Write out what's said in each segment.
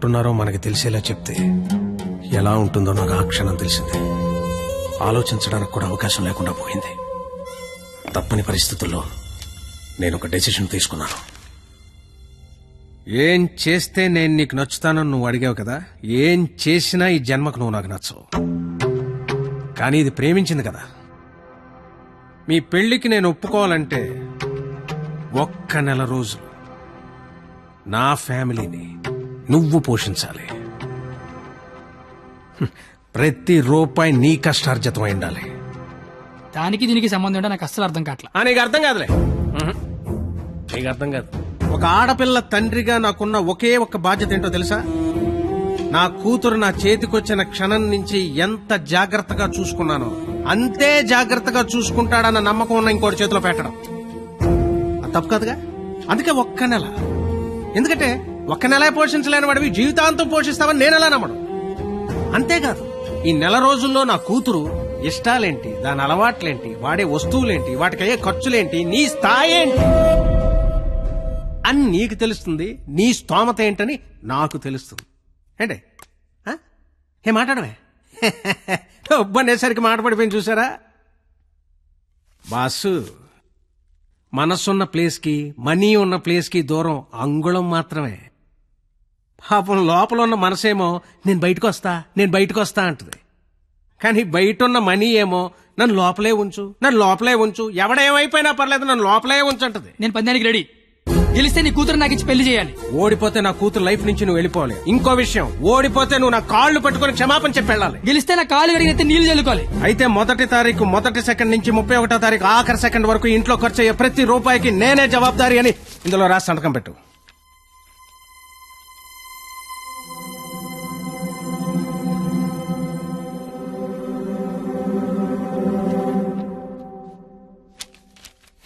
ఉంటున్నారో మనకి తెలిసేలా చెప్తే ఎలా ఉంటుందో నాకు ఆ క్షణం తెలిసింది. ఆలోచించడానికి కూడా అవకాశం లేకుండా పోయింది. తప్పని పరిస్థితుల్లో నేను ఒక డెసిషన్ తీసుకున్నాను. ఏం చేస్తే నేను నీకు నచ్చుతానని నువ్వు అడిగావు కదా? ఏం చేసినా ఈ జన్మకు నువ్వు నాకు నచ్చవు. కానీ ఇది ప్రేమించింది కదా. మీ పెళ్ళికి నేను ఒప్పుకోవాలంటే ఒక్క నెల రోజులు నా ఫ్యామిలీని నువ్వు పోషించాలి. ప్రతి రూపాయి నీ కష్టార్జితం అయి ఉండాలి. దానికి దీనికి సంబంధం ఏంటో నాకు అస్సలు అర్థం కావట్లా ఆ, నీకు అర్థం కాదులే. ఉహు. నీకు అర్థం కాదు. ఒక ఆడపిల్ల తండ్రిగా నాకున్న ఒకే ఒక్క బాధ్యత ఏంటో తెలుసా? నా కూతురు నా చేతికొచ్చిన క్షణం నుంచి ఎంత జాగ్రత్తగా చూసుకున్నానో అంతే జాగ్రత్తగా చూసుకుంటాడన్న నమ్మకం ఉన్న ఇంకోటి చేతిలో పెట్టడం. అది తప్పు కదగా? అందుకే ఒక్క నెల. ఎందుకంటే ఒక్క నెల పోషించలేని వాడివి జీవితాంతం పోషిస్తావని నేను ఎలా నమ్మడం అంతేకాదు ఈ నెల రోజుల్లో నా కూతురు ఇష్టాలేంటి దాని అలవాట్లేంటి వాడే వస్తువులేంటి వాటికయ్యే ఖర్చులేంటి నీ స్థాయి ఏంటి అని నీకు తెలుస్తుంది నీ స్తోమత ఏంటని నాకు తెలుస్తుంది. ఏంటి? ఏ మాట్లాడవే ఒబ్బనేసరికి మాట పడిపోయింది చూసారా? బాసు మనసున్న ప్లేస్కి మనీ ఉన్న ప్లేస్కి దూరం అంగుళం మాత్రమే. పాపం లోపల ఉన్న మనసేమో నేను బయటకు వస్తా నేను బయటకు వస్తా అంటది. కానీ బయట ఉన్న మనీ ఏమో నన్ను లోపలే ఉంచు నన్ను లోపలే ఉంచు ఎవడేమైపోయినా పర్లేదు నన్ను లోపలే ఉంచు అంటది. నేను పందానికి రెడీ. గెలిస్తే నీ కూతురు నాకు ఇచ్చి పెళ్ళి చేయాలి. ఓడిపోతే నా కూతురు లైఫ్ నుంచి నువ్వు వెళ్ళిపోవాలి. ఇంకో విషయం ఓడిపోతే నువ్వు నా కాళ్ళు పట్టుకొని క్షమాపణ చెప్పి వెళ్ళాలి. గెలిస్తే నా కాలు కడిగితే నీళ్ళు చల్లుకోవాలి. అయితే మొదటి తారీఖు మొదటి సెకండ్ నుంచి ముప్పై ఒకటో తారీఖు ఆఖరి సెకండ్ వరకు ఇంట్లో ఖర్చు అయ్యే ప్రతి రూపాయికి నేనే జవాబారి అని ఇందులో రాసి సంతకం పెట్టు.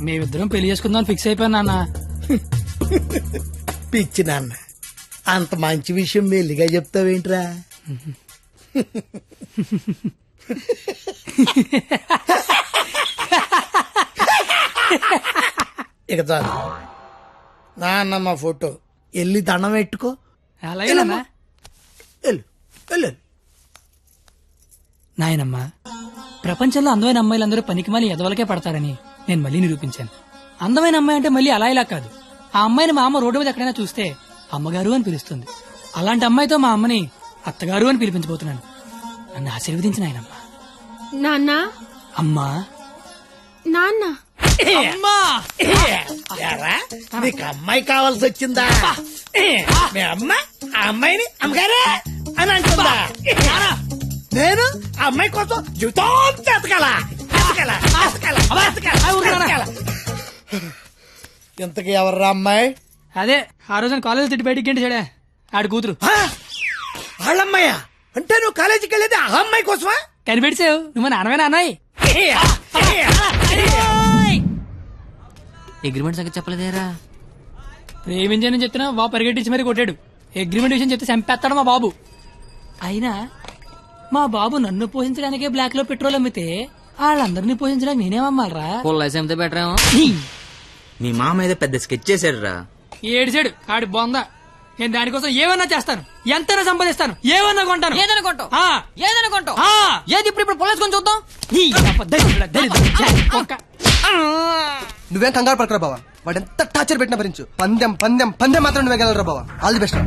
మేమిద్దరం పెళ్ళి చేసుకుందాం ఫిక్స్ అయిపోయాను నాన్న. పిచ్చి నాన్న అంత మంచి విషయం మెల్లిగా చెప్తావేంట్రా? ఇక చాలు. నాన్న మా ఫోటో. వెళ్ళి దండం పెట్టుకో. అలాగే నాన్న వెళ్ళు వెళ్ళు నాయనమ్మా ప్రపంచంలో అందమైన అమ్మాయిలందరూ పనికిమాలి ఎదవలకే పడతారని. నేను మళ్ళీ నిరూపించాను. అందమైన అమ్మాయి అంటే మళ్ళీ అలా ఇలా కాదు. ఆ అమ్మాయిని మా అమ్మ రోడ్డు మీద ఎక్కడైనా చూస్తే అమ్మగారు అని పిలుస్తుంది. అలాంటి అమ్మాయితో మా అమ్మని అత్తగారు అని పిలిపించబోతున్నాను. నన్ను ఆశీర్వదించిన ఆయనమ్మా. నాన్న? అమ్మా. నాన్న? అమ్మా! ఎరా నీకు అమ్మాయి కావాల్సి వచ్చిందా? మీ అమ్మ ఆ అమ్మాయిని అమ్మగారే అని అంటుందా? నేను! ఆ అమ్మాయి కోసం జీవితం ఎతకాల? ఇంతకీ ఎవర్రా అమ్మాయి? అదే ఆ రోజున కాలేజ్ తిట్టి బయటికి గంట చెడే. ఆడి కూతురు? వాళ్ళమ్మాయా అంటే నువ్వు కాలేజీకి వెళ్ళేది ఆ అమ్మాయి కోసమా? కనిపెడిసావు. నువ్వు నాన్నమే నాన్నయ్య అగ్రిమెంట్ సంగతి చెప్పలేదేరా? ప్రేమించానని చెప్తున్నా బాబు పరిగెట్టించి మరీ కొట్టాడు. అగ్రిమెంట్ విషయం చెప్తే చంపేస్తాడు మా బాబు. అయినా మా బాబు నన్ను పోషించడానికే బ్లాక్లో పెట్రోల్ అమ్మితే వాళ్ళందరినీ పోషించడానికి నేనేమమ్మాలరా? పుల్ల అయితే బెటర్ ఏమో. మీ మామ ఏదో పెద్ద స్కెచ్ చేశాడు రా ఏడిచాడు ఆడి బొంద. నేను దానికోసం ఏమన్నా చేస్తాను? ఎంతైనా సంపాదిస్తాను. ఏమన్నా కొంటాను. ఏదనుకుంటావు ఆ, ఏదనుకుంటావు ఆ. ఏది ఇప్పుడు ఇప్పుడు పొలేసుకొని చూద్దాం? నీ అబ్బ దరిద్రుడా, దరిద్రుడా, ఛే, కుక్క. నువ్వేం కంగారు పడకరా బావా? వాడు ఎంత టార్చర్ పెట్టినా భరించు. పందెం పందెం పందెం మాత్రం నువ్వే గెలరా బావా? ఆల్ ది బెస్ట్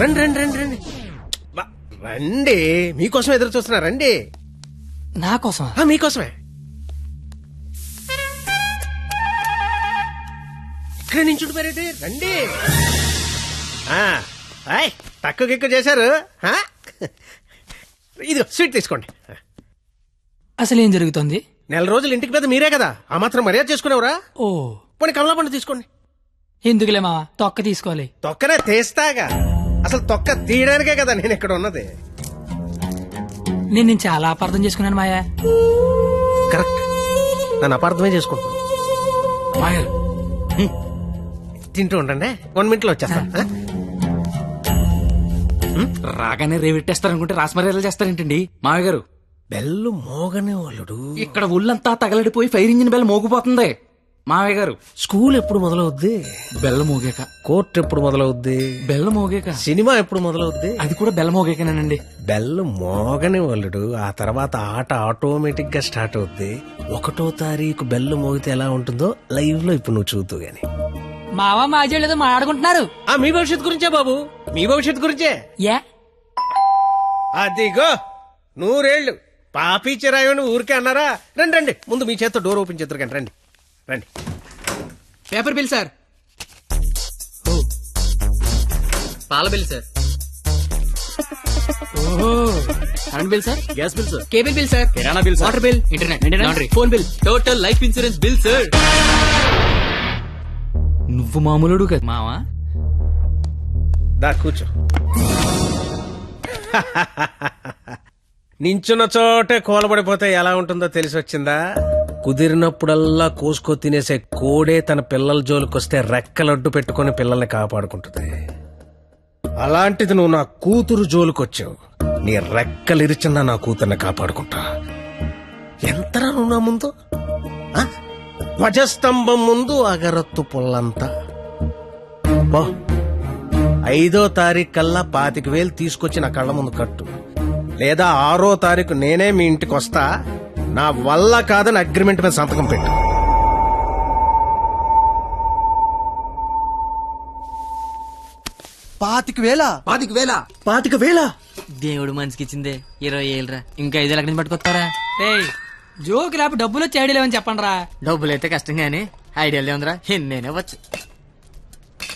రండి రండి రండి రండి. బా- రండి. మీకోసం ఎదురు చూస్తున్నా రండి. నా కోసం ఆ, మీకోసమే. ఇక్కడ నుంచి పేరేంటి రండి. ఆ, ఆయ్, తక్కువ గిక్కు చేశారు. ఆ? ఇదిగో స్వీట్ తీసుకోండి. అసలు ఏం జరుగుతుంది? నెల రోజులు ఇంటికి పెద్ద మీరే కదా. ఆ మాత్రం మర్యాద చేసుకునేవరా? ఓ. పోనీ కమలా పండు తీసుకోండి. ఎందుకులే మావా? తొక్క తీసుకోవాలి. తొక్కనే తీస్తాగా. అసలు తొక్క తీయడానికే కదా నేను ఇక్కడ ఉన్నది. నేను నేను చాలా అపార్థం చేసుకున్నాను మాయా. కరెక్ట్. నన్ను అపార్థమే చేసుకుంటున్నాను తింటూ ఉండండి. వన్ మినిట్లో వచ్చేస్తా. ఆ? రాగానే రేవెట్టేస్తారనుకుంటే రాసమర్యాదలు చేస్తారేంటండి? మామయ్య గారు. బెల్లు మోగనే వాళ్ళుడు ఇక్కడ ఒళ్ళంతా తగలడిపోయి ఫైర్ ఇంజిన్ బెల్ల మోగిపోతుంది. మామయ్య గారు స్కూల్ ఎప్పుడు మొదలవుద్ది? బెల్ల మోగాక. కోర్టు ఎప్పుడు మొదలవుద్ది? బెల్ల మోగాక. సినిమా ఎప్పుడు మొదలవుద్ది? అది కూడా బెల్ల మోగాకనేనండి. బెల్లు మోగని వాళ్ళుడు ఆ తర్వాత ఆట ఆటోమేటిక్గా స్టార్ట్ అవుద్ది. ఒకటో తారీఖు బెల్లు మోగితే ఎలా ఉంటుందో లైవ్లో ఇప్పుడు నువ్వు చూద్దు గాని. మావా మాజీ ఏదో మాట్లాడుకుంటున్నారు. ఆ మీ భవిష్యత్తు గురించే బాబు. మీ భవిష్యత్తు గురించే. యా అదిగో నూరేళ్ళు పాపి చిరాయని ఊరికే అన్నారా? రండి రండి. ముందు మీ చేత్తో డోర్ ఓపెన్ చేద్దరు కానీ రండి. రండి. Paper bill sir. పాల బిల్ సార్. ఓహో. Current bill sir? Gas bill sir? Cable bill sir. కిరాణా bill water bill internet? Laundry. Phone bill. Total life insurance bill sir. నువ్వు మామూలుడు కదా. మావా? దా కూర్చో. నించున్న చోటే కూలబడిపోతే ఎలా ఉంటుందో తెలిసి వచ్చిందా? కుదిరినప్పుడల్లా కోసుకో తినేసే కోడే తన పిల్లల జోలికొస్తే రెక్కలడ్డు పెట్టుకుని పిల్లల్ని కాపాడుకుంటుంది. అలాంటిది నువ్వు నా కూతురు జోలికొచ్చావు. నీ రెక్కలిరిచిన నా కూతుర్ని కాపాడుకుంటా? ఎంతరా నువ్వు నా ముందు? ధ్వజస్తంభం ముందు అగరత్తు పుల్లంతా. ఐదో తారీఖు కల్లా పాతిక వేలు తీసుకొచ్చి నా కళ్ళ ముందు కట్టు. లేదా ఆరో తారీఖు నేనే మీ ఇంటికి వస్తా నా వల్ల కాదని అగ్రిమెంట్ మీద సంతకం పెట్టు. పాతిక వేల. పాతిక వేల. పాతిక వేల. దేవుడు మనిషికి ఇచ్చిందే ఇరవై ఏళ్ళరా. ఇంకా ఐదు లక్షలు పట్టుకొస్తారా ఏయ్ జోక్ లేపు డబ్బులు వచ్చి ఐడియా లేవని చెప్పండి రా డబ్బులు అయితే కష్టం గానీ ఐడియాలు ఉందిరా ఎన్నేనే వచ్చు.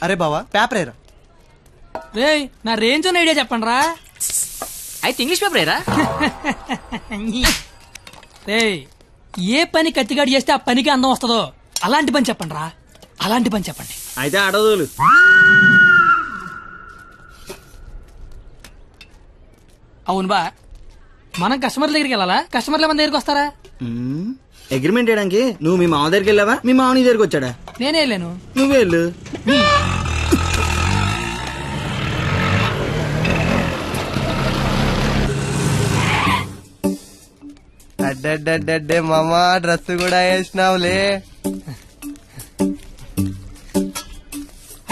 అరే బావా పేపర్ ఏరా రేయ్ నా రేంజ్ ఉన్న ఐడియా చెప్పండి రా అయితే ఇంగ్లీష్ పేపర్ ఏరా? రేయ్ ఏ పని కత్తిగాడి చేస్తే ఆ పనికి అందం వస్తుందో అలాంటి పని చెప్పండి రా అలాంటి పని చెప్పండి. అయితే అడదులు అవును బా. మనం కస్టమర్ల దగ్గరికి వెళ్ళాలా? కస్టమర్ల మన దగ్గరికి వస్తారా? అగ్రిమెంట్ చేయడానికి నువ్వు మీ మామ దగ్గరికి వెళ్ళావా? మీ మామ నీ దగ్గరికి వచ్చాడా? నేనే వెళ్ళాను. నువ్వే వెళ్ళు. అడ్డడ్డడ్డే మామా డ్రెస్ కూడా వేసినావులే.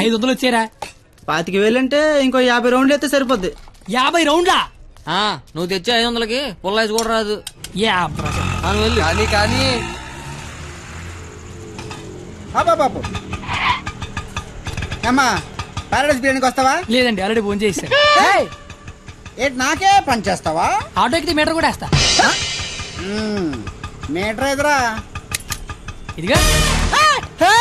ఐదు వందలు వచ్చారా పాతిక వేలంటే ఇంకో యాభై రౌండ్లు అయితే సరిపోద్ది. యాభై రౌండ్లా? ఆ, నువ్వు తెచ్చే ఐదు వందలకి పుల్లైజ్ కూడా రాదు. యా వెళ్ళు. కానీ కానీ. బాబు అమ్మా పారాడైస్ బిర్యానీకి వస్తావా? లేదండి ఆల్రెడీ ఫోన్ ఏయ్, ఏంటి నాకే పని చేస్తావా? ఆటో ఎక్కితే మీటర్ కూడా వేస్తా. మీటర్ ఎదురా? ఇదిగా? హే!